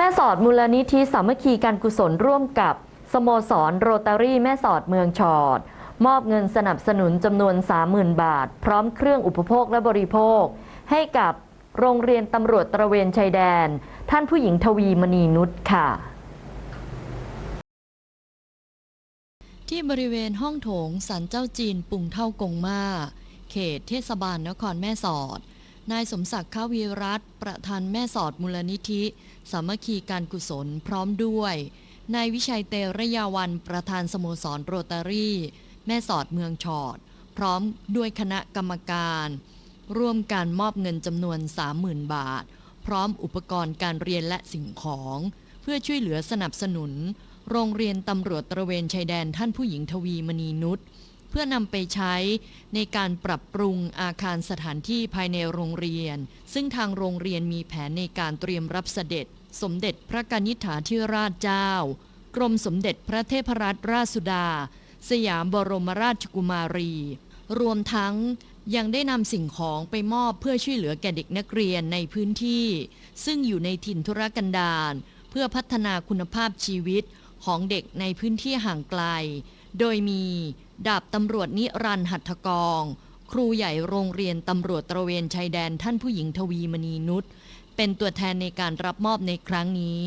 แม่สอดมูลนิธิสามัคคีการกุศลร่วมกับ สโมสรโรตารี่แม่สอดเมืองชอด มอบเงินสนับสนุนจำนวน 30,000 บาท พร้อมเครื่องอุปโภคและบริโภค ให้กับโรงเรียนตำรวจตระเวนชายแดน ท่านผู้หญิงทวีมณีนุชค่ะ ที่บริเวณห้องโถงสันเจ้าจีนปุ่งเท่ากงมา เขตเทศบาลนครแม่สอด นายสมศักดิ์ข้าวีรัตประธานแม่สอดมูลนิธิ สามัคคีการกุศลพร้อมด้วย นายวิชัยเตระยาวันประธานสโมสรโรตารี่ แม่สอดเมืองชอด พร้อมด้วยคณะกรรมการ ร่วมการมอบเงินจำนวน 30,000 บาท พร้อมอุปกรณ์การเรียนและสิ่งของ เพื่อช่วยเหลือสนับสนุน โรงเรียนตำรวจตระเวนชายแดนท่านผู้หญิงทวีมณีนุช เพื่อนำไปใช้ในการปรับปรุงอาคารสถานที่ภายในโรงเรียน ซึ่งทางโรงเรียนมีแผนในการเตรียมรับเสด็จ สมเด็จพระกนิษฐาธิราชเจ้า กรมสมเด็จพระเทพรัตนราชสุดา สยามบรมราชกุมารี รวมทั้งยังได้นำสิ่งของไปมอบเพื่อช่วยเหลือแก่เด็กนักเรียนในพื้นที่ ซึ่งอยู่ในถิ่นธุรกันดารเพื่อพัฒนาคุณภาพชีวิตของเด็กในพื้นที่ห่างไกล โดยมี ดาบตำรวจนิรันหัตถกองครูใหญ่โรงเรียนตำรวจตระเวนชายแดนท่านผู้หญิงทวีมณีนุชเป็นตัวแทนในการรับมอบในครั้งนี้